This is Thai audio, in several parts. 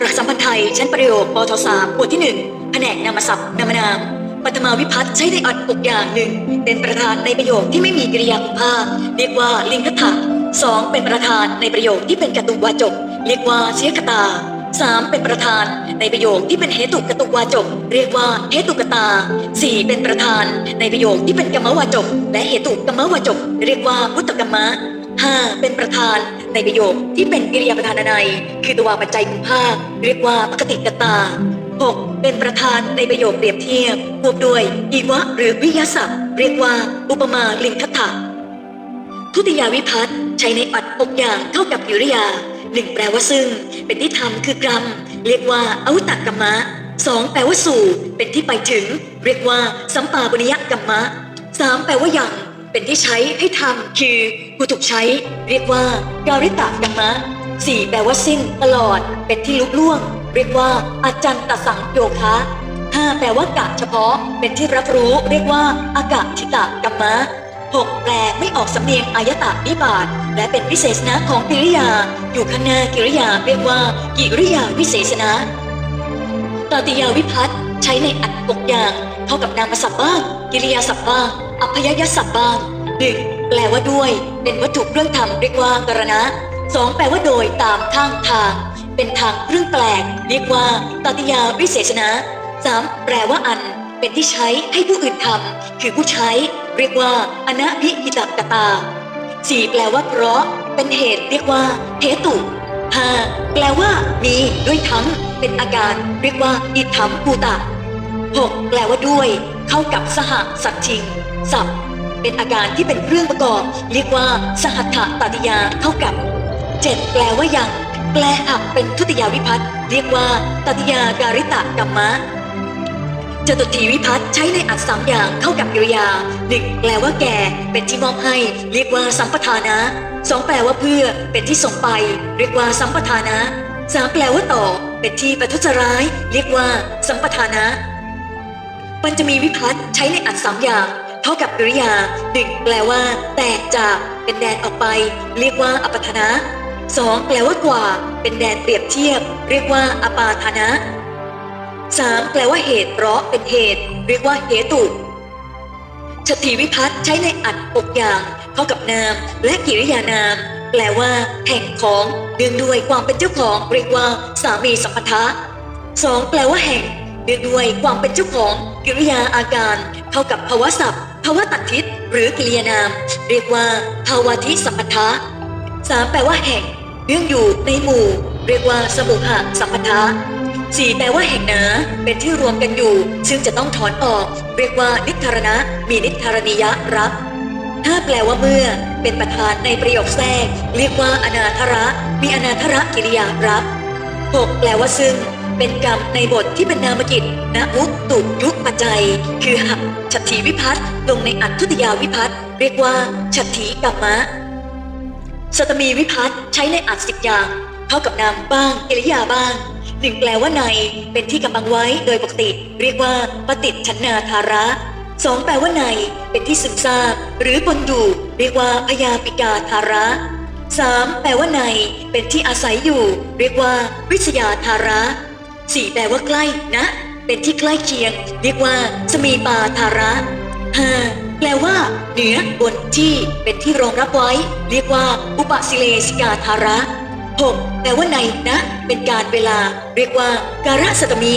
หลักสัมพันธ์ไทยชั้นประโยคปทสามบทที่หนึ่งแผนกนามศัพท์นามนามปัทมาวิพัฒน์ใช้ในอัดหกอย่างหนึ่งเป็นประธานในประโยคที่ไม่มีกริยาคุภาพ เรียกว่าลิงคถะสองเป็นประธานในประโยคที่เป็นกตุวาจก เรียกว่าเสียกตาสามเป็นประธานในประโยคที่เป็นเหตุกตุวาจก เรียกว่าเหตุกตาสี่เป็นประธานในประโยคที่เป็นกรรมวาจก และเหตุกรรมวาจก เรียกว่าพุทธกรรมะห้าเป็นประธาน ในประโยคที่เป็นกิริยาประธานในคือตัวปัจจัยคุณภาพเรียกว่าปกติกตาหกเป็นประธานในประโยคเปรียบเทียบพวกด้วยอีวะหรือวิยาศัพท์ เรียกว่าอุปมาลิงคถะทุติยาวิพัฒน์ใช้ในอัดหกอย่างเท่ากับกิริยาหนึ่งแปลว่าซึ่ง เป็นที่ทำคือกรรม เรียกว่าอาวุตกรรมะสองแปลว่าสู่ เป็นที่ไปถึง เรียกว่า สัมปาบุญญกรรมะสามแปลว่าอย่าง เป็นที่ใช้ให้ทำคือผู้ถูกใช้ เรียกว่าการิตกรรมะสี่แปลว่าสิ้นตลอด เป็นที่ลุล่วง เรียกว่าอาจารย์ตสังโยคะห้าแปลว่ากะเฉพาะ เป็นที่รับรู้ เรียกว่าอากาศทิตะกรรมะหกแปลไม่ออกสำเนียงอายตะนิบาตและเป็นวิเศษณะของกิริยา อยู่ข้างหน้ากิริยา เรียกว่า กิริยาวิเศษณะตติยาวิพัฒน์ ใช้ในอัดหกอย่าง เท่ากับนามศัพท์บ้างกิริยาศัพท์บ้างอัพยยศัพท์บ้างหนึ่งแปลว่าด้วย เป็นวัตถุเครื่องทำเรียกว่ากรณะสองแปลว่าโดยตามข้างทาง เป็นทางเครื่องแปลก เรียกว่าตติยาวิเศษณะสามแปลว่าอัน เป็นที่ใช้ให้ผู้อื่นทำคือผู้ใช้ เรียกว่าอนะพิหิตกตาสี่แปลว่าเพราะ เป็นเหตุเรียกว่าเหตุ ห้าแปลว่ามีด้วยทั้งเป็นอาการเรียกว่าอิทัมภูตะหกแปลว่าด้วย เข้ากับสหสัจชิงสับเป็นอาการที่เป็นเครื่องประกอบ เรียกว่า สหัตถตติยาเข้ากับเจ็ดแปลว่ายัง แปลอักเป็นทุติยาวิพัตเรียกว่าตติยาการิตะกรรมะ จตุทีวิพัฒน์ใช้ในอัดสามอย่างเข้ากับกริยาหนึ่งแปลว่าแก่เป็นที่มอบให้ เรียกว่าสัมปทานะสองแปลว่าเพื่อเป็นที่ส่งไป เรียกว่าสัมปทานะสามแปลว่าต่อ เป็นที่ประทุษร้าย เรียกว่า สัมปทานะปัญจมีวิพัฒน์ใช้ในอัดสามอย่าง เท่ากับกริยาหนึ่งแปลว่า แตกจากเป็นแดนออกไป เรียกว่าอปัทนะสองแปลว่ากว่า เป็นแดนเปรียบเทียบ เรียกว่า อปาทานะ สามแปลว่าเหตุเพราะเป็นเหตุ เรียกว่าเหตุชตถีวิพัฒน์ใช้ในอัดหกอย่างเท่ากับนาม และกิริยานาม แปลว่า แห่งของเนื่องด้วยความเป็นเจ้าของ เรียกว่า สามีสัมปทะสองแปลว่าแห่งเนื่องด้วยความเป็นเจ้าของ กิริยาอาการ เท่ากับภาวะศัพท์ภาวะตัดทิศหรือกิริยานาม เรียกว่า ภาวาทิสัมปทะสามแปลว่าแห่งเนื่องอยู่ในหมู่ เรียกว่าสมุหะสัมปทะ สี่แปลว่าแห่งนาเป็นที่รวมกันอยู่ ซึ่งจะต้องถอนออก เรียกว่านิทรณะ มีนิทรณียะรับถ้าแปลว่าเมื่อ เป็นประธานในประโยคแทรก เรียกว่าอนาธระ มีอนาธระกิริยารับหกแปลว่าซึ่ง เป็นกรรมในบทที่เป็นนามกิจณวุตตุยุคปัจจัย คือหักฉัตถีวิพัฒน์ลงในอัตทุติยาวิพัฒน์เรียกว่าฉัตถีกรรมะสตมีวิพัฒน์ใช้ในอัดสิบอย่าง เท่ากับนามบ้างกิริยาบ้างหนึ่งแปลว่าในเป็นที่กำบังไว้โดยปกติ เรียกว่าปฏิชนนาธาระสองแปลว่าในเป็นที่ซึมซาบหรือปนอยู่เรียกว่าพยาปิกาธาระสามแปลว่าในเป็นที่อาศัยอยู่ เรียกว่า วิชยาธาระสี่แปลว่าใกล้นะ เป็นที่ใกล้เคียง เรียกว่าสมีปาธาระห้าแปลว่า เหนือบนที่เป็นที่รองรับไว้ เรียกว่า อุปสิเลสิกาธาระ หกแปลว่าในนะ เป็นการเวลา เรียกว่าการะสตมี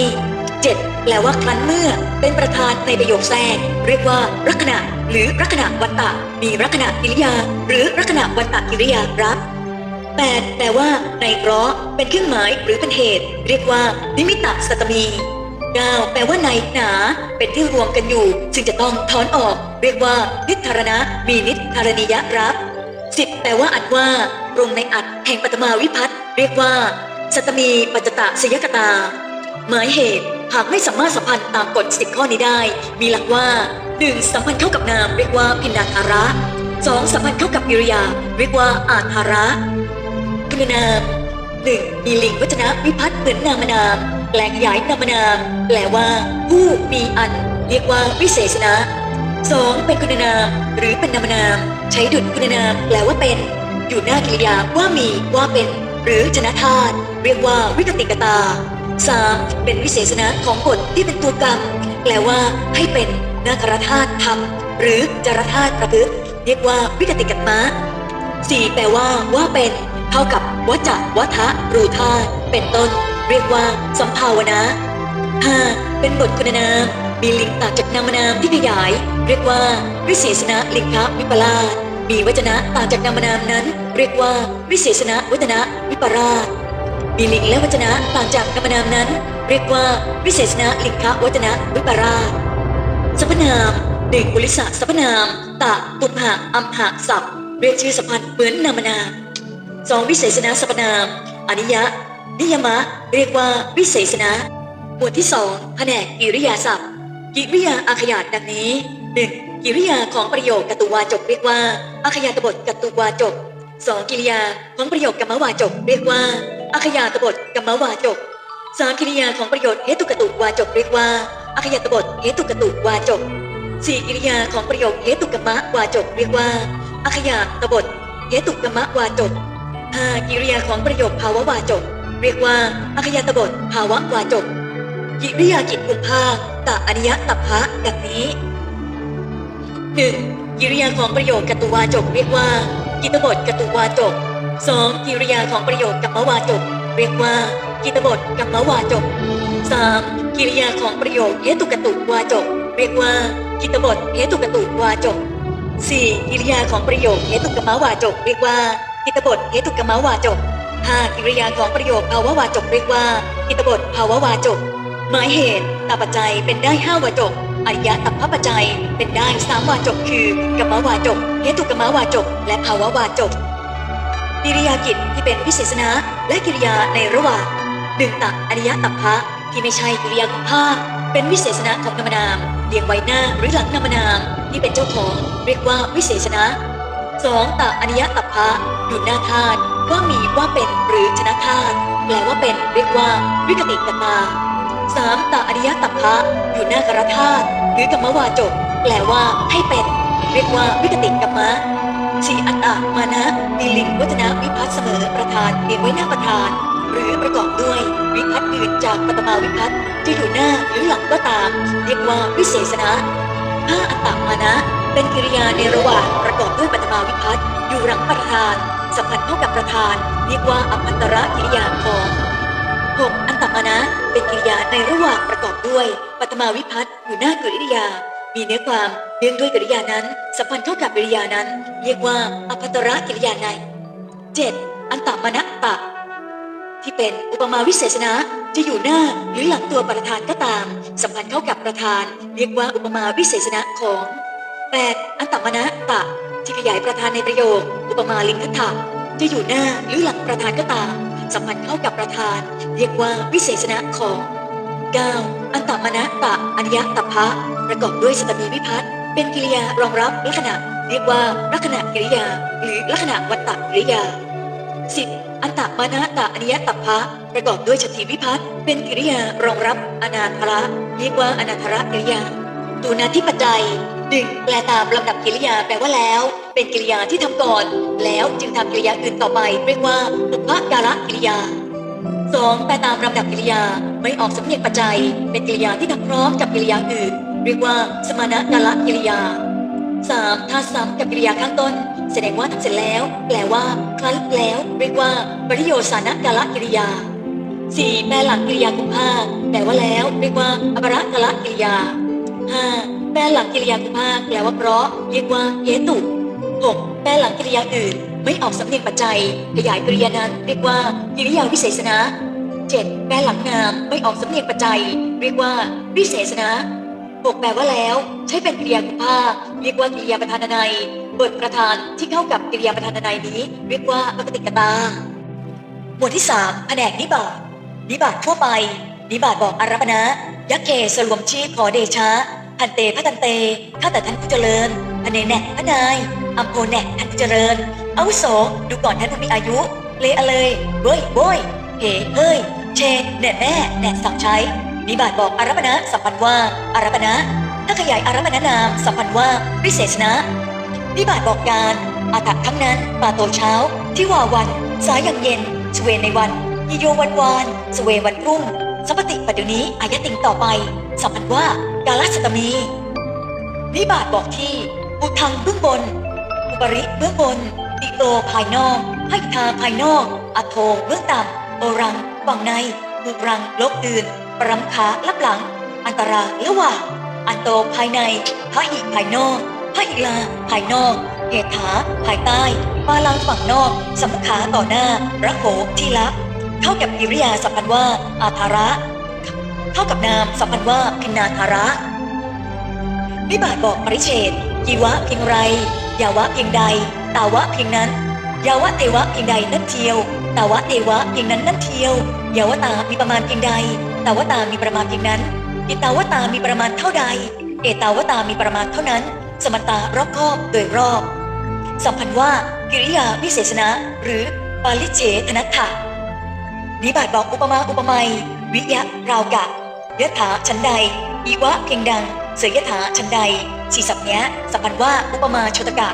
เจ็ดแปลว่าครั้นเมื่อ เป็นประธานในประโยคแทรก เรียกว่าลักษณะ หรือลักษณะวันตะ มีลักษณะกิริยา หรือลักษณะวันตะกิริยารับแปดแปลว่า ในเพราะเป็นเครื่องหมายหรือเป็นเหตุ เรียกว่า นิมิตะสตมีเก้าแปลว่าในหนา เป็นที่รวมกันอยู่ ซึ่งจะต้องถอนออก เรียกว่า นิทรณะ มีนิทรณียะรับสิบแปลว่าอัดว่า ตรงในอัดแห่งปฐมาวิพัตน์เรียกว่าสัตมีปัจจตะสยกตา หมายเหตุหากไม่สามารถสัมพันธ์ตามกฎสิบข้อนี้ได้ มีหลักว่า 1. สัมพันธ์เข้ากับนามเรียกว่าพินดาธาระ 2. สัมพันธ์เข้ากับกิริยา เรียกว่าอาธาระคุณนาม 1. มีลิงวัจนะวิพัตน์เหมือนนามนามแปลงขยายนามนามแปลว่า ผู้มีอัน เรียกว่าวิเศษณะสองเป็นคุณนามหรือเป็นนามนาม ใช้ดุจคุณนามแปลว่าเป็น อยู่หน้ากิริยาว่ามีว่าเป็น หรือชนะธาตุเรียกว่าวิกติกตา 3. เป็นวิเศษณะของบทที่เป็นตัวกรรม แปลว่าให้เป็นนาครธาตุทำหรือจารธาตุประพฤติเรียกว่าวิกติกตมะสี่แปลว่าว่าเป็น เท่ากับวจจะวัฏะรูธาตุเป็นต้น เรียกว่าสัมภาวนะห้าเป็นบทคุณนามมีลิงต่างจากนามนามที่ขยาย เรียกว่าวิเศษณะลิงคะวิปลาส มีวจนะต่างจากนามนามนั้น เรียกว่าวิเศษณะวัจนะวิปราชมีลิงและวจนะต่างจากนามนามนั้น เรียกว่าวิเศษณะลิงคะวจนะวิปราชสรรพนามหนึ่งบริษัทสรรพนามตะตุมหะอัมหะศัพท์เรียกชื่อสัมพันธ์เหมือนนามนามสองวิเศษณะสรรพนาม อนิยะ นิยมะ เรียกว่าวิเศษณะหมวดที่สองแผนกกิริยาศัพท์ กิริยาอาขยาตดังนี้หนึ่ง กิริยาของประโยคกตุวาจกเรียกว่าอาขยาตบทกตุวาจกสองกิริยาของประโยคกรรมวาจกเรียกว่าอาขยาตบทกรรมวาจกสามกิริยาของประโยคเหตุกตุวาจกเรียกว่าอาขยาตบทเหตุกตุวาจกสี่กิริยาของประโยคเหตุกรรมวาจกเรียกว่าอัคยาตบทเหตุกรรมวาจกห้ากิริยาของประโยคภาวะวาจก เรียกว่าอัคยาตบทภาวะวาจกกิริยากิจกุมภาคตะอนิยตัพพะดังนี้ หนึ่งกิริยาของประโยคกตุวาจกเรียกว่า กิตบทกตุวาจกสองกิริยาของประโยคกรรมวาจก เรียกว่า กิตบทกรรมวาจกสามกิริยาของประโยคเหตุกตุวาจก เรียกว่า กิตบทเหตุกตุวาจก 4. กิริยาของประโยคเหตุกรรมวาจก เรียกว่ากิตบทเหตุกรรมวาจก 5. กิริยาของประโยคภาวะวาจกเรียกว่ากิตบทภาวะวาจกหมายเหตุตาปัจจัยเป็นได้5วาจก อริยะตัพพปัจจัย เป็นได้3วาจกคือกรรมวาจกเหตุกรรมวาจกและภาวะวาจกกิริยากิจที่เป็นวิเศษณะและกิริยาในระหว่างหนึ่งตักอริยตัพพะที่ไม่ใช่กิริยาของภาคเป็นวิเศษณะของนามนามเรียงไว้หน้าหรือหลังนามนามที่เป็นเจ้าของ เรียกว่าวิเศษณะสองตักอริยตัพพะอยู่หน้าธาตุว่ามีว่าเป็นหรือชนะธาตุแปลว่าเป็นเรียกว่าวิกติกตา สามตักอริยตัพพะอยู่หน้ากรธาตุหรือกรรมวาจกแปลว่าให้เป็นเรียกว่าวิกติกรรมะสีอัตตะมานะมีลิงวัจนะวิพัฒน์เสมอประธานเรียงไว้หน้าประธาน หรือประกอบด้วยวิพัฒน์อื่นจากปตมาวิพัฒน์จะอยู่หน้าหรือหลังก็ตาม เรียกว่าวิเศษณะถ้าอัตตะมานะ เป็นกิริยาในระหว่างประกอบด้วยปตมาวิพัฒน์อยู่หลังประธานสัมพันธ์เข้ากับประธาน เรียกว่าอภันตระกิริยาของ หกอันตมานะ เป็นกิริยาในระหว่างประกอบด้วยปัตมาวิพัฒน์อยู่หน้ากริยา มีเนื้อความเนื่องด้วยกริยานั้น สัมพันธ์เข้ากับกริยานั้น เรียกว่าอภัตระกิริยาในเจ็ดอันตมานะตะที่เป็นอุปมาวิเศษณะจะอยู่หน้าหรือหลังตัวประธานก็ตาม สัมพันธ์เข้ากับประธาน เรียกว่าอุปมาวิเศษณะของ 8. อันตมนะตะที่ขยายประธานในประโยค อุปมาลิงคถะจะอยู่หน้าหรือหลังประธานก็ตาม สัมพันธ์เข้ากับประธาน เรียกว่าวิเศษณะของ 9. อันตมนะตะอนิยตพะประกอบด้วยสตมีวิพัฒน์เป็นกิริยารองรับลักษณะ เรียกว่าลักษณะกิริยา หรือลักษณะวัตตกิริยา 10. อันตมานะตะอนิยตพะประกอบด้วยชติวิพัฒน์เป็นกิริยารองรับอนาธระเรียกว่าอนาธระกิริยาตูนาที่ปัจจัยหนึ่งแปลตามลำดับกิริยาแปลว่าแล้ว เป็นกิริยาที่ทำก่อน แล้วจึงทำกิริยาอื่นต่อไป เรียกว่าอุปการะกิริยา สองแปลตามลำดับกิริยาไม่ออกสำเนียงปัจจัย เป็นกิริยาที่ทำพร้อมกับกิริยาอื่น เรียกว่าสมานกาลกิริยาสามถ้าซ้ำกับกิริยาข้างต้น แสดงว่าทำเสร็จแล้ว แปลว่าคล้ายแล้ว เรียกว่าปริโยสานกาลกิริยาสี่แปลหลังกิริยากุมภาคแปลว่าแล้ว เรียกว่าอปรกละกิริยาห้าแปลหลังกิริยากุมภาคแปลว่าเพราะ เรียกว่าเหตุหกแปลหลังกิริยาอื่น ไม่ออกสำเนียงปัจจัย ขยายกริยานั้นเรียกว่ากิริยาวิเศษณะเจ็ดแปลหลังนามไม่ออกสำเนียงปัจจัย เรียกว่าวิเศษณะหกแปลว่าแล้ว ใช้เป็นกริยากุมภาคเรียกว่ากริยาประธานนัยบทประธานที่เข้ากับกริยาประธานนัยนี้ เรียกว่าปกติกตา หมวดที่สามแผนกนิบาตนิบาตทั่วไป นิบาตบอกอารัปนะยักษ์เคสรวมชีพขอเดชะพันเตพระตันเตข้าแต่ท่านผู้เจริญพนเนแนกพระนาย อัมโพแนกท่านเจริญ เอาโสดูก่อนท่านผู้มีอายุ เลอะเลยเบ้ยโบ้ยเฮ้เฮ้ยเชแน่แม่แน่สังใช้นิบาตบอกอารัปนะสัมพันธ์ว่าอารัปนะถ้าขยายอารัปนะนามสัมพันธ์ว่าวิเศษนะนิบาตบอกการอาตักทั้งนั้นมาโตเช้า ที่ว่าวัน สายยังเย็นสเวในวันยิโยวันวานสเววันรุ่งสัมปติปัจจุนี้อายติงต่อไป สัมพันธ์ว่ากาลสตมีนิบาตบอกที่อุทังเบื้องบน ปริเบื้องบนติโตภายนอกให้ทาภายนอกอโทเบื้องต่ำโอรังฝั่งในบุรังลบตื่นปรำขาลับหลัง อันตราระหว่างอันโตภายในพระหิภายนอกพระหิลาภายนอกเหตถาภายใต้ปาลังฝั่งนอกสัมขาต่อหน้าระโหที่ละเท่ากับกิริยาสัมพันธ์ว่าอาภาระ เท่ากับนามสัมพันธ์ว่าพินาธาระนิบาตบอกปริเฉดยีวะเพียงไร ยาวะเพียงใด ตาวะเพียงนั้น ยาวะเทวะเพียงใดนั่นเทียว ตาวะเทวะเพียงนั้นนั่นเทียว ยาวะตามีประมาณเพียงใด ตาวะตามีประมาณเพียงนั้นอิตาวะตามีประมาณเท่าใด เอตาวะตามีประมาณเท่านั้น สมตารอบครอบโดยรอบ สัมพันธ์ว่ากิริยาวิเศษณะหรือปาลิเจธนัตถะนิบาตบอกอุปมาอุปไมยวิยะราวกะยถาชั้นใดอีวะเพียงดัง เสยยถาชั้นใดสี่สัพเนี้ยสัมพันธ์ว่าอุปมาชตกะ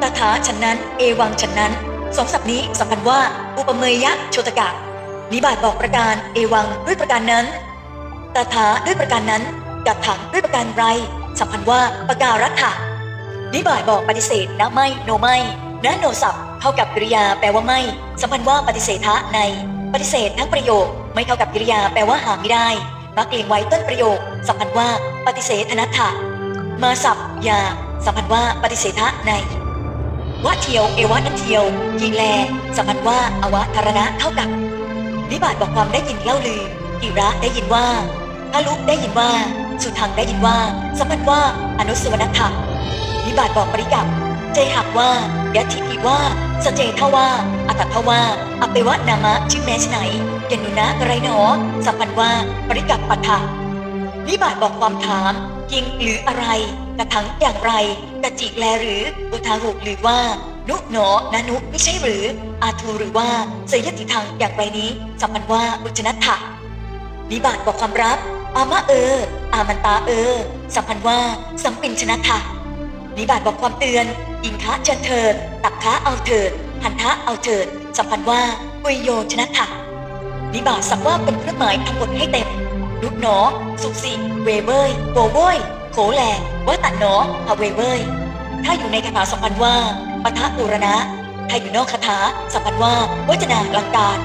ตถาชั้นนั้น เอวังชั้นนั้นสองสัพนี้สัมพันธ์ว่าอุปเมยยะโชตกะนิบาตบอกประการเอวังด้วยประการนั้นตถาด้วยประการนั้นกัตถังด้วยประการไร สัมพันธ์ว่าประการัตถะนิบาตบอกปฏิเสธนะไม่โนไม่นะโนสับเท่ากับกริยาแปลว่าไม่ สัมพันธ์ว่าปฏิเสธะใน ปฏิเสธทั้งประโยคไม่เท่ากับกริยาแปลว่าหาไม่ได้ มักเลียงไว้ต้นประโยค สัมพันธ์ว่าปฏิเสธนัตถะมาสับยา สัมพันธ์ว่าปฏิเสธะในวะเทียวเอวะนันเทียวยีแล สัมพันธ์ว่าอวะธารณะเท่ากับนิบาตบอกความได้ยินเล่าลืออิระได้ยินว่าพะลุได้ยินว่า สุทังได้ยินว่า สัมพันธ์ว่าอนุสวนัตถะนิบาตบอกปริกับ เจหักว่ายัติอีว่าสเจทว่าอัตถว่าอเปวะนามะชื่อแม้ชไหนยนุนะอะไรหนอ สัมพันว่าปริกับปัทถะนิบาตบอกความถามจริงหรืออะไร กระถังอย่างไรกระจิกแลหรืออุทาหุหรือว่า นุหนอนานุไม่ใช่หรือ อาทูหรือว่าเสยยติทังอย่างไรนี้ สัมพันว่าอุจนัตถะนิบาตบอกความรับ อามะเออ อามันตาเออ สัมพันว่าสัมปินชนะทะ นิบาตบอกความเตือน อิงคะเชิญเถิด ตักคะเอาเถิดหันทะเอาเถิด สัมพันธ์ว่ากุยโยชนะทะนิบาตสักว่าเป็นเครื่องหมายทั้งหมดให้เต็มลุกหนอ สุกสิเวเบยโวโวยโขแหลว่าตัดหนอพาเวเบยถ้าอยู่ในคาถาสัมพันธ์ว่าปะทะอุรณะถ้าอยู่นอกคาถาสัมพันธ์ว่าวัจนาลังการ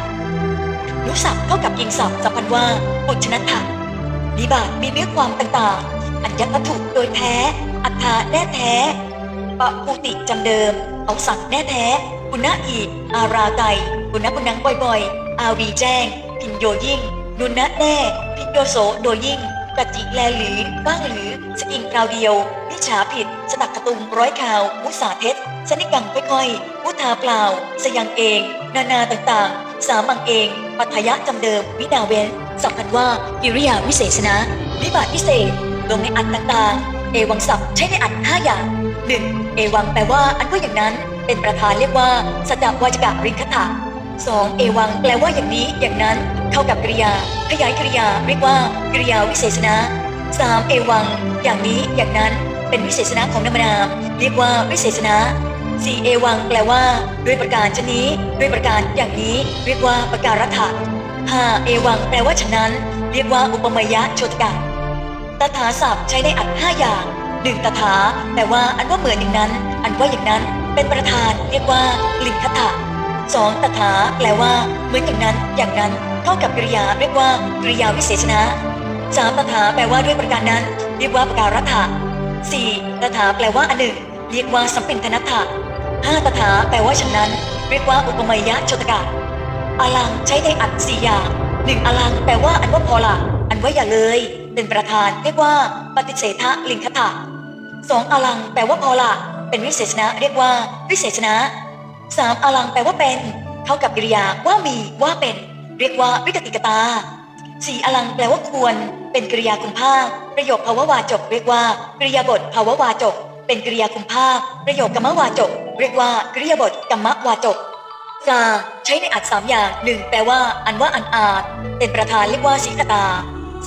นุสับเท่ากับยิงสับสัมพันธ์ว่าปุชนะถะนิบาตมีเนื้อความต่างๆ อัญญวัตถุโดยแท้ อัฏฐาแน่แท้ปะปุติจำเดิม เอาสักแน่แท้ปุณณอีกอาราไกปุณณปุณังบ่อยๆ อาวีแจ้ง พินโยยิ่ง นุนะแน่ พินโยโสโดยยิ่งกัจจิแลหรือบ้างหรือสกิงคราวเดียวนิฉาผิดสตักกระตุงร้อยข่าว มุสาเท็จสนิกังค่อยๆ มุทาเปล่า สยังเอง นานาต่างๆ สามังเอง ปัทยะจำเดิม วินาเวนสัมพันว่ากิริยาวิเศษณะนิบาตพิเศษ ลงในอันต่างๆ เอวังศัพท์ใช้ในอันห้าอย่างหนึ่งเอวังแปลว่าอันว่าอย่างนั้น เป็นประธานเรียกว่าสดับวาจกะริคถะสองเอวังแปลว่าอย่างนี้ อย่างนั้น เข้ากับกริยา ขยายกริยาเรียกว่ากริยาวิเศษณะสามเอวัง อย่างนี้ อย่างนั้น เป็นวิเศษณะของนามนาม เรียกว่าวิเศษณะสี่เอวังแปลว่า ด้วยประการชนนี้ ด้วยประการอย่างนี้ เรียกว่าประการรัฐะห้าเอวังแปลว่าฉะนั้น เรียกว่าอุปมยะโชตกะ ตถาศัพท์ใช้ในอันห้าอย่างหนึ่งตถาแปลว่าอันว่าเหมือนอย่างนั้น อันว่าอย่างนั้น เป็นประธานเรียกว่าลิงคถะสองตถาแปลว่า เหมือนอย่างนั้น อย่างนั้น เท่ากับกริยาเรียกว่ากริยาวิเศษณะสามตถาแปลว่าด้วยประการนั้น เรียกว่าประการัฐะสี่ตถาแปลว่าอันหนึ่ง เรียกว่าสัมปินธนัตถะห้าตถาแปลว่าฉะนั้น เรียกว่าอุปมยะโชตกะอลังใช้ในอัดสี่อย่างหนึ่งอลังแปลว่าอันว่าพอละอันว่าอย่าเลย เป็นประธานเรียกว่าปฏิเสธะลิงคถะสองอลังแปลว่าพอละ เป็นวิเศษณะเรียกว่าวิเศษณะสามอลังแปลว่าเป็น เท่ากับกริยาว่ามีว่าเป็น เรียกว่าวิกติกตาสี่อลังแปลว่าควร เป็นกริยาคุณภาค ประโยคภาววาจก เรียกว่ากริยาบทภาววาจก เป็นกริยาคุณภาค ประโยคกรรมวาจก เรียกว่ากริยาบทกรรมวาจกกาใช้ในอัดสามอย่างหนึ่งแปลว่า อันว่าอันอาจ เป็นประธานเรียกว่าสิกตา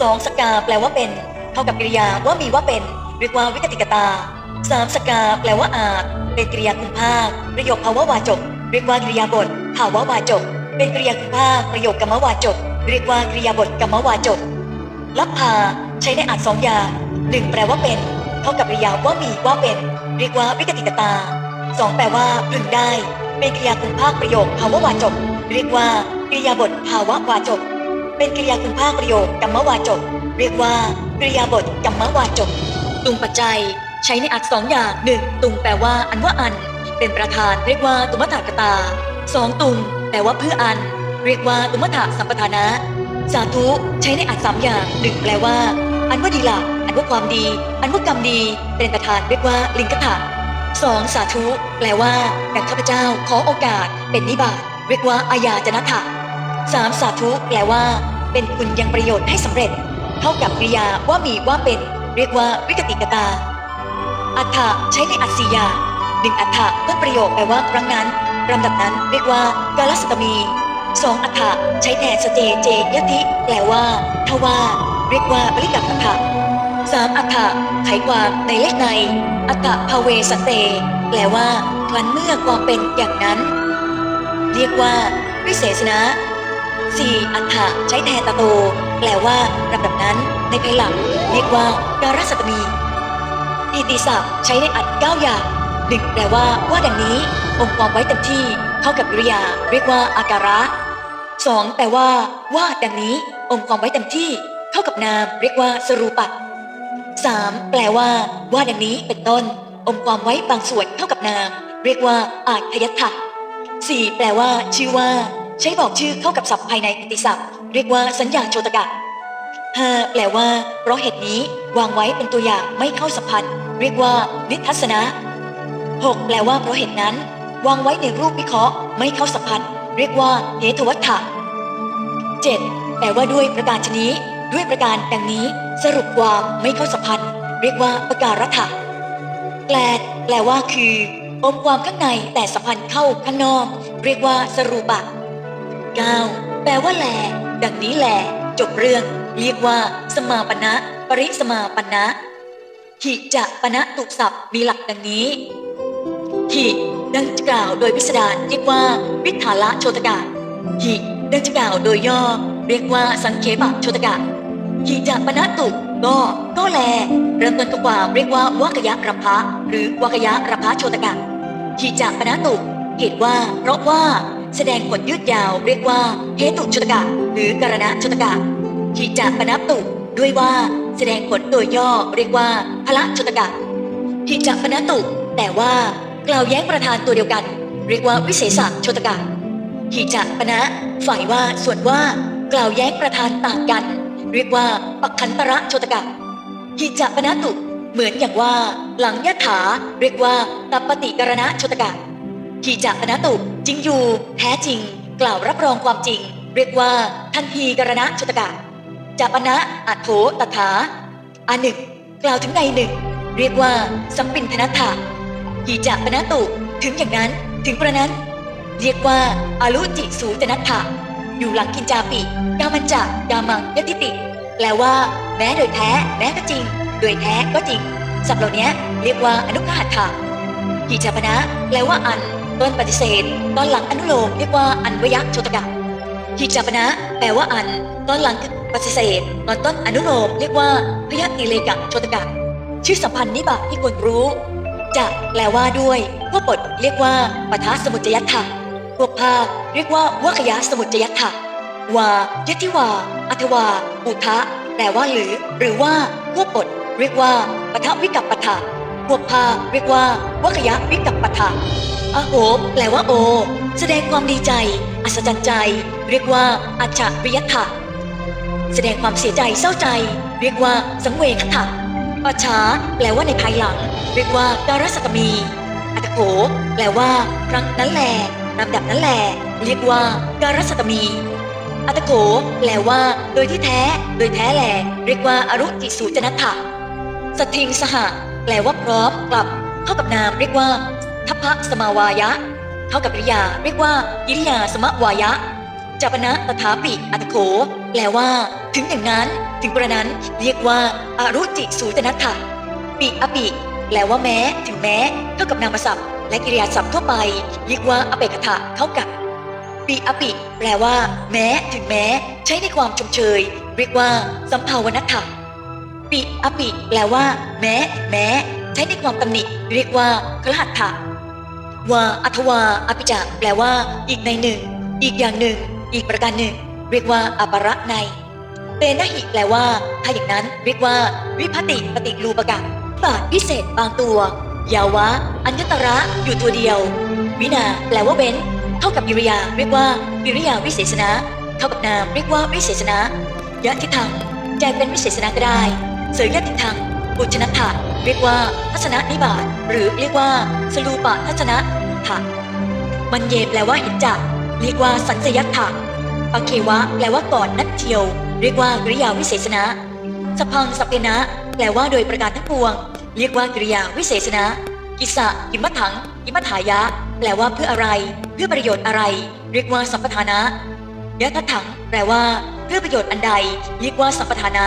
สองสกาแปลว่าเป็น เท่ากับกริยาว่ามีว่าเป็นเรียกว่าวิกติกตาสามสกาแปลว่าอาจ เป็นกริยาคุณภาค ประโยคภาวะวาจก เรียกว่ากริยาบทภาวะวาจก เป็นกริยาคุณภาค ประโยคกรรมวาจก เรียกว่ากริยาบทกรรมวาจกลับพาใช้ในอัดสองอย่างหนึ่งแปลว่าเป็น เท่ากับกริยาว่ามีว่าเป็น เรียกว่าวิกติกตาสองแปลว่าพึงได้ เป็นกริยาคุณภาคประโยคภาวะวาจก เรียกว่ากริยาบทภาวะวาจก เป็นกริยาคุณภาคประโยคกรรมวาจก เรียกว่ากริยาบทกรรมวาจก ตุงปัจจัย ใช้ในอัดสองอย่างหนึ่งตุงแปลว่าอันว่าอัน เป็นประธานเรียกว่าตุมัฏฐกตาสองตุงแปลว่าเพื่ออัน เรียกว่าตุมัฏฐสัมปทานะ สาธุใช้ในอัดสามอย่างหนึ่งแปลว่า อันว่าดีละอันว่าความดี อันว่ากรรมดี เป็นประธานเรียกว่าลิงกถะสองสาธุ แปลว่าดังข้าพเจ้าขอโอกาสเป็นนิบาตเรียกว่าอาญาจนะถะ สามสาธุแปลว่า เป็นคุณยังประโยชน์ให้สำเร็จ เท่ากับกริยาว่ามีว่าเป็น เรียกว่าวิกติกตา อัฏฐะใช้ในอัตสียาหนึ่งอัฏฐะต้นประโยคแปลว่าครั้งนั้นลำดับนั้นเรียกว่ากาลสตมีสองอัฏฐะใช้แทนสเจเจยติแปลว่าทว่าเรียกว่าบริกรรมอัฏฐะสามอัฏฐะไขความในเลขใน อัฏฐะภาเวสเต แปลว่าคลันเมื่อความเป็นอย่างนั้น เรียกว่าวิเศษนะ สี่อัฏฐะใช้แทนตาโต แปลว่าลำดับนั้น ในภายหลัง เรียกว่าการสัตมีอิติศัพท์ใช้ในอัดเก้าอย่างหนึ่งแปลว่าว่าดังนี้ องค์ความไว้เต็มที่เข้ากับกริยา เรียกว่าอาการะสองแปลว่า ว่าดังนี้ องค์ความไว้เต็มที่ เข้ากับนาม เรียกว่าสรูปัตสามแปลว่า ว่าดังนี้เป็นต้น องค์ความไว้บางส่วนเข้ากับนาม เรียกว่าอาทยัตถะสี่แปลว่า ชื่อว่า ใช้บอกชื่อเข้ากับศัพท์ภายในอิติศัพท์เรียกว่าสัญญาโชตกะห้าแปลว่า เพราะเหตุนี้วางไว้เป็นตัวอย่างไม่เข้าสัมพันธ์เรียกว่า นิทัศนะหกแปลว่าเพราะเหตุนั้น วางไว้ในรูปวิเคราะห์ ไม่เข้าสัมพันธ์เรียกว่าเหตุวัฏฐะเจ็ดแปลว่าด้วยประการชนี้ ด้วยประการดังนี้ สรุปความไม่เข้าสัมพันธ์เรียกว่าประการรัฐะแปลแปลว่าคืออมความข้างในแต่สัมพันธ์เข้าข้างนอก เรียกว่าสรูปะ 9. แปลว่าแลดังนี้แหลจบเรื่อง เรียกว่า สมาปณะ ปริสมาปณะหิจะปณะตุศัพท์มีหลักดังนี้หิดังจะกล่าวโดยพิสดารเรียกว่า วิถาละโชตกะหิดังจะกล่าวโดยย่อ เรียกว่าสังเคปะโชตกะหิจะปณะตุก็ก็แล เริ่มต้นกับความเรียกว่าวัคยะระพะหรือวัคยะระพะโชตกะหิจะปณะตุเหตุว่า เพราะว่า แสดงผลยืดยาวเรียกว่าเหตุชุตกะ หรือการณะชุตกะทีจะปนับตุด้วยว่าแสดงผลโดยย่อเรียกว่าพละชุตกะทีจะปนัตุ แต่ว่ากล่าวแย้งประธานตัวเดียวกัน เรียกว่าวิเศษชุตกะทีจะปณะฝ่ายว่าส่วนว่ากล่าวแย้งประธานต่างกัน เรียกว่าปักขันตระชุตกะทีจะปนัตุเหมือนอย่างว่าหลังยะถาเรียกว่าตัปปติกรณะชุตกะ ทีจะปนตุจริงอยู่ แท้จริง กล่าวรับรองความจริง เรียกว่าทันทีกรณะชุตกะจะปนะอัตโถตถาอันหนึ่ง กล่าวถึงในหนึ่ง เรียกว่าสัมปินธนัตถะทีจะปนตุถึงอย่างนั้นถึงประนั้น เรียกว่าอารุจิสูจนัตถะอยู่หลังกินจาปิกามันจะกามังยติติ แปลว่า แม้โดยแท้แม้ก็จริง โดยแท้ก็จริงศัพท์เหล่านี้เรียกว่าอนุขหัตถะกิจปนะแปลว่าอัน ต้นปฏิเสธ ตอนหลังอนุโลมเรียกว่าอันวยักโชตกะกิจปนะแปลว่าอัน ตอนหลังปฏิเสธ ตอนต้นอนุโลมเรียกว่าพยัคติเลกะโชตกะชื่อสัมพันธ์นิบาตที่ควรรู้จะแปลว่าด้วยพวกบทเรียกว่าปทะสมุจยัตถะพวกภาคเรียกว่าวัคยะสมุจยัตถะวายติวา อัทวา อุทะแปลว่าหรือ หรือว่าพวกบทเรียกว่าปทวิกับปะทะพวกภาคเรียกว่าวัคยะวิกับปะทะ อโหแปลว่าโอ แสดงความดีใจ อัศจรรย์ใจ เรียกว่าอัจฉริยถะแสดงความเสียใจเศร้าใจ เรียกว่าสังเวคถะปัจฉาแปลว่าในภายหลัง เรียกว่าการสกมี อัตโข แปลว่า ครั้งนั้นแหลลำดับนั้นแหลเรียกว่าการสกมี อัตโข แปลว่า โดยที่แท้ โดยแท้แหลเรียกว่าอรุจิสูจนัตถะสทิงสหะแปลว่าพร้อมกลับเข้ากับนามเรียกว่า ทัพพะสมาวายะเข้ากับกริยาเรียกว่ากิริยาสมวายะจัปนะตถาปิอัตโขแปลว่า ถึงอย่างนั้น ถึงกระนั้นเรียกว่าอารุจิสูตนัตถะปิอปิแปลว่าแม้ ถึงแม้เข้ากับนามศัพท์ และกิริยาศัพท์ทั่วไป เรียกว่าอเปกถะเข้ากับปีอปิแปลว่า แม้ ถึงแม้ ใช้ในความชมเชย เรียกว่า สัมภาวนัตถะปีอปิแปลว่า แม้ ถึงแม้ ใช้ในความตำหนิ เรียกว่าครหัตถะ วาอัทวาอภิจักแปลว่า อีกในหนึ่ง อีกอย่างหนึ่ง อีกประการหนึ่ง เรียกว่าอประในเตนะหิแปลว่า ถ้าอย่างนั้นเรียกว่า วิพัติปฏิรูปกะบาทพิเศษบางตัวยาวะ อัญญตระอยู่ตัวเดียว วินาแปลว่าเว้น เท่ากับกิริยาเรียกว่ากิริยาวิเศษณะเท่ากับนามเรียกว่าวิเศษณะยะทิทังแจกเป็นวิเศษณะก็ได้ เสยยะทิทังอุชนะถะ เรียกว่าทัศนนิบาตหรือเรียกว่าสรูปะทัศนะถะมันเยแปลว่าเห็นจักเรียกว่าสัญญยัตถะปะเควะ แปลว่าก่อนนัดเทียว เรียกว่ากริยาวิเศษณะสพังสเพนะ แปลว่าโดยประการทั้งปวง เรียกว่ากริยาวิเศษณะกิสะกิมมัถังกิมมัถายะ แปลว่าเพื่ออะไร เพื่อประโยชน์อะไร เรียกว่าสัมปทานะยะทัถัง แปลว่า พื่อประโยชน์อันใดเรียกว่าสัมปทานะ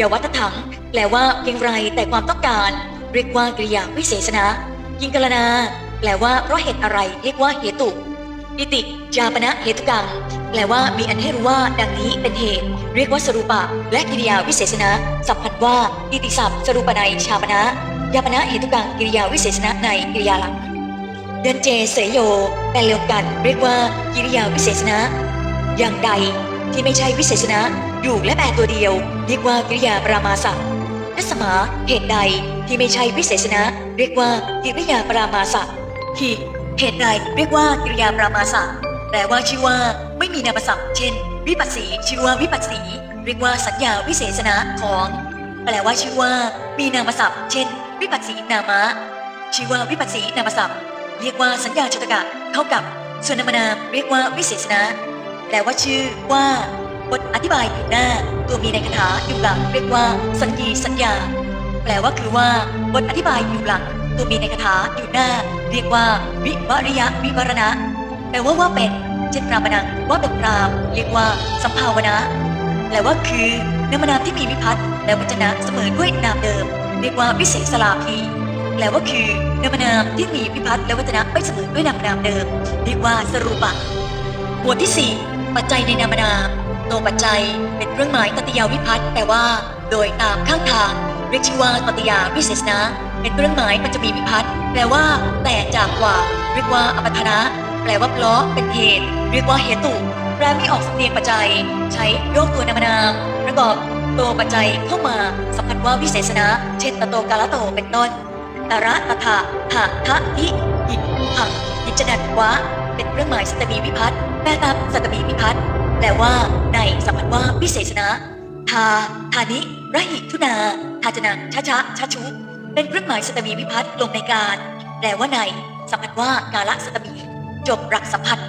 ยาวัตถัง แปลว่าเพียงไรแต่ความต้องการ เรียกว่ากริยาวิเศษณะยิงกลนาแปลว่าเพราะเหตุอะไรเรียกว่าเหตุอิติจาปณะเหตุกังแปลว่ามีอันให้รู้ว่าดังนี้เป็นเหตุ เรียกว่าสรูปะ และกิริยาวิเศษณะสัมพันธ์ว่าอิติศัพท์สรูปนัยชาปณะยาปณะเหตุกังกิริยาวิเศษณะในกิริยาหลังเดินเจเสยโยแปลเร็วกัน เรียกว่ากิริยาวิเศษณะอย่างใด ที่ไม่ใช่วิเศษณะอยู่และแปลตัวเดียวเรียกว่ากิริยาปรามาสักนัสมาเหตุใดที่ไม่ใช่วิเศษณะเรียกว่ากิริยาปรามาสักหิเหตุใดเรียกว่ากิริยาปรามาสักแปลว่าชื่อว่าไม่มีนามศัพท์เช่น วิปัสสีชื่อว่าวิปัสสีเรียกว่าสัญญาวิเศษณะของ แปลว่าชื่อว่า มีนามศัพท์ เช่น วิปัสสีนามะชื่อว่าวิปัสสีนามศัพท์ เรียกว่าสัญญาจตกะเท่ากับส่วนนามนามเรียกว่าวิเศษณะ แปลว่าชื่อว่าบทอธิบายอยู่หน้า ตัวมีในคาถาอยู่หลังเรียกว่า สัญญีสัญญา แปลว่าคือว่าบทอธิบายอยู่หลัง ตัวมีในคาถาอยู่หน้า เรียกว่า วิวริยะวิวรณะ แปลว่าว่าเป็นเช่นรามนังว่าเป็นพราม เรียกว่า สัมภาวนะ แปลว่าคือนามนามที่มีวิพัฒน์และวจนะเสมอด้วยนามเดิม เรียกว่าวิเศษสลาภีแปลว่าคือนามนามที่มีวิพัฒน์และวจนะไม่เสมอด้วยนามนามเดิม เรียกว่าสรูปะหมวดที่4 ปัจจัยในนามนามตัวปัจจัยเป็นเครื่องหมายตติยาวิพัฒน์แต่ว่า โดยตามข้างทางเรียกชื่อว่าตติยาวิเศษนะ เป็นเครื่องหมายปัจจมีวิพัฒน์แปลว่า แต่จากกว่า เรียกว่าอปัทนะแปลว่าเพราะเป็นเหตุ เรียกว่าเหตุแปลไม่ออกสำเนียงปัจจัย ใช้โยกตัวนามนามประกอบตัวปัจจัยเข้ามาสัมพันธ์ว่าวิเศษณะเช่นตะโตกาลโตเป็นต้นตระตถะหะทะทิหิหังยิจนันวะ เป็นเครื่องหมายสตมีวิพัฒน์ แปลตามสัตมีพิพัฒน์แปลว่า ในสัมพันธ์ว่าพิเศษนะ ทา ทานิระหิทุนา ทาจนะชะชะชะชุ เป็นเครื่องหมายสัตมีพิพัฒน์ลงในการ แปลว่าในสัมพันธ์ว่า กาละสัตมี จบหลักสัมพันธ์